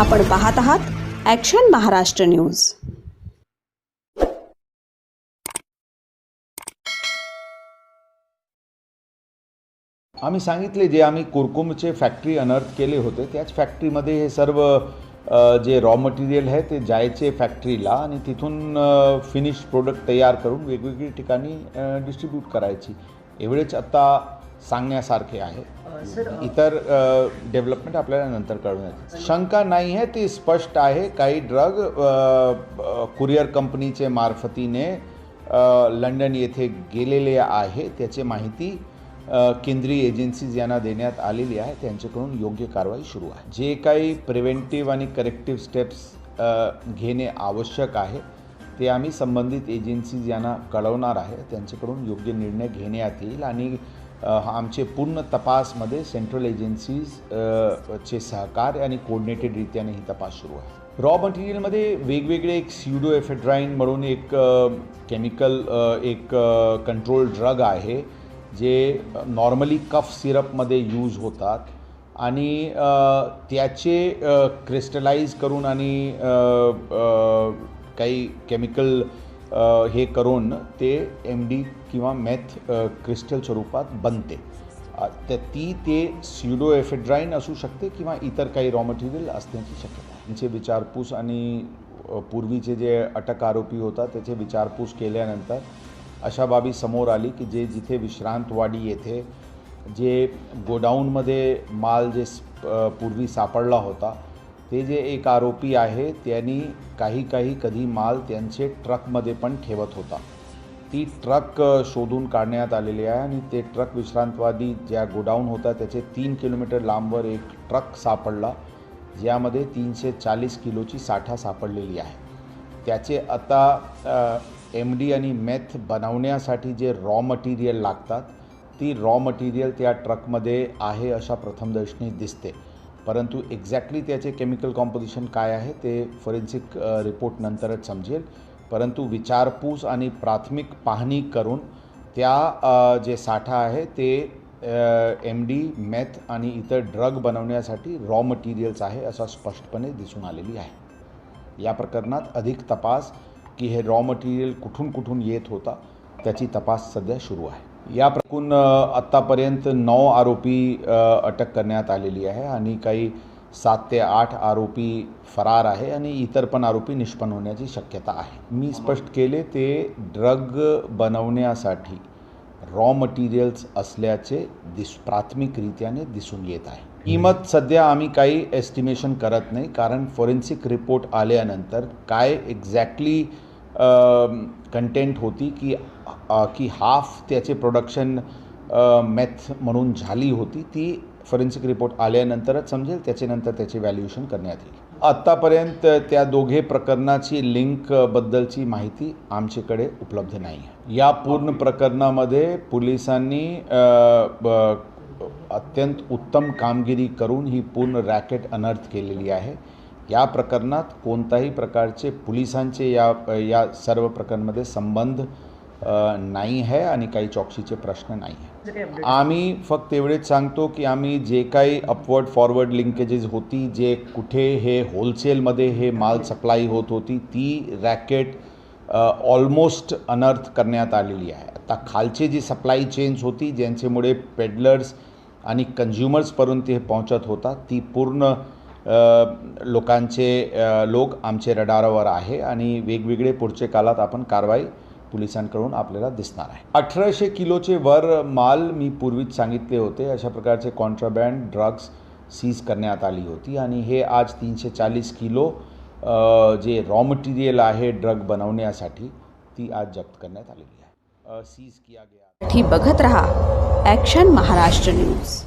आपण पाहत आहात ॲक्शन महाराष्ट्र न्यूज आम्ही सांगितले जे आम्ही कुरकुमचे फॅक्टरी अनर्थ केले होते त्याच फॅक्टरीमध्ये हे सर्व जे रॉ मटेरियल आहे ते जायचे फॅक्टरीला आणि तिथून फिनिश प्रोडक्ट तयार करून वेगवेगळी ठिकाणी डिस्ट्रीब्यूट करायची. एवढेच आत्ता सांगण्यासारखे आहे. सर इतर डेव्हलपमेंट आपल्याला नंतर कळून येते. शंका नाही आहे ती स्पष्ट आहे. काही ड्रग कुरिअर कंपनीचे मार्फतीने लंडन येथे गेलेले आहे. त्याची माहिती केंद्रीय एजन्सीज यांना देण्यात आलेली आहे. त्यांच्याकडून योग्य कारवाई सुरू आहे. जे काही प्रिव्हेंटिव्ह आणि करेक्टिव्ह स्टेप्स घेणे आवश्यक आहे ते आम्ही संबंधित एजन्सीज यांना कळवणार आहे. त्यांच्याकडून योग्य निर्णय घेण्यात येईल आणि आमचे पूर्ण तपासमध्ये सेंट्रल एजन्सीज चे सहकार्य आणि कोऑर्डिनेटेडरित्याने ही तपास सुरू आहे. रॉ मटेरियलमध्ये वेगवेगळे एक स्युडो एफेड्राईन म्हणून एक केमिकल एक कंट्रोल ड्रग आहे जे नॉर्मली कफ सिरपमध्ये यूज होतात आणि त्याचे क्रिस्टलाइज करून आणि काही केमिकल हे करून ते एम डी किंवा मॅथ क्रिस्टल स्वरूपात बनते. तर ती ते स्युडो एफेड्राईन असू शकते किंवा इतर काही रॉ मटेरियल असण्याची शक्यता त्यांचे विचारपूस आणि पूर्वीचे जे अटक आरोपी होता त्याचे विचारपूस केल्यानंतर अशा बाबी समोर आली की जे जिथे विश्रांतवाडी येथे जे गोडाऊनमध्ये माल जे पूर्वी सापडला होता ते जे एक आरोपी आहे त्यांनी काही काही कधी माल त्यांचे ट्रकमध्ये पण ठेवत होता. ती ट्रक शोधून काढण्यात आलेली आहे आणि ते ट्रक विश्रांतवादी ज्या गोडाऊन होता त्याचे तीन किलोमीटर लांबवर एक ट्रक सापडला ज्यामध्ये तीनशे चाळीस किलोची साठा सापडलेली आहे. त्याचे आता एम डी आणि मेथ बनवण्यासाठी जे रॉ मटेरियल लागतात ती रॉ मटेरियल त्या ट्रकमध्ये आहे अशा प्रथमदर्शनी दिसते. परंतु एक्झॅक्टली त्याचे केमिकल कॉम्पोजिशन काय आहे ते फॉरेन्सिक रिपोर्ट नंतरच समजेल. परंतु विचारपूस आणि प्राथमिक पाहणी करून त्या जे साठा आहे ते एम डी मेथ आणि इतर ड्रग बनवण्यासाठी रॉ मटेरियल्स आहे असं स्पष्टपणे दिसून आलेली आहे. या प्रकरणात अधिक तपास की हे रॉ मटेरियल कुठून कुठून येत होता त्याची तपास सध्या सुरू आहे. या प्रकून आत्तापर्यंत नऊ आरोपी अटक करण्यात आलेली आहे आणि काही सात ते आठ आरोपी फरार आहे आणि इतर पण आरोपी निष्पन्न होण्याची शक्यता आहे. मी स्पष्ट केले ते ड्रग बनवण्यासाठी रॉ मटेरियल्स असल्याचे दिस प्राथमिकरित्याने दिसून येत आहे. किंमत सध्या आम्ही काही एस्टिमेशन करत नाही कारण फॉरेन्सिक रिपोर्ट आल्यानंतर काय एक्झॅक्टली कंटेंट होती की की हाफ त्याचे प्रोडक्शन मेथ म्हणून झाली होती. ती फॉरेन्सिक रिपोर्ट आल्यानंतरच समजेल त्याच्यानंतर त्याचे व्हॅल्युएशन करण्यात येईल. आत्तापर्यंत त्या दोघे प्रकरणाची लिंकबद्दलची माहिती आमच्याकडे उपलब्ध नाही आहे. या पूर्ण प्रकरणामध्ये पोलिसांनी अत्यंत उत्तम कामगिरी करून ही पूर्ण रॅकेट अनर्थ केलेली आहे. या प्रकरणात कोणताही प्रकारचे पोलिसांचे या या सर्व प्रकरणामध्ये संबंध नाही आहे आणि काही चौकशीचे प्रश्न नाही आहे. आम्ही फक्त एवढेच सांगतो की आम्ही जे काही अपवर्ड फॉरवर्ड लिंकेजेस होती जे कुठे हे होलसेलमध्ये हे माल सप्लाय होत होती ती रॅकेट ऑलमोस्ट अनर्थ करण्यात आलेली आहे. आता खालचे जी सप्लाय चेन्स होती ज्यांच्यामुळे पेडलर्स आणि कन्झ्युमर्सपर्यंत हे पोहोचत होता ती पूर्ण लोकांचे लोक आमचे रडारावर आहे आणि वेगवेगळे पुढचे काळात आपण कारवाई पोलिसांकडून आपल्याला दिसणार आहे. अठराशे किलोचे वर माल मी पूर्वीच सांगितले होते. अशा प्रकारचे कॉन्ट्राबँड ड्रग्स सीज करण्यात आली होती आणि हे आज तीनशे चाळीस किलो जे रॉ मटेरियल आहे ड्रग बनवण्यासाठी ती आज जप्त करण्यात आलेली आहे. सीज किया गया. बघत रहा. Action Maharashtra news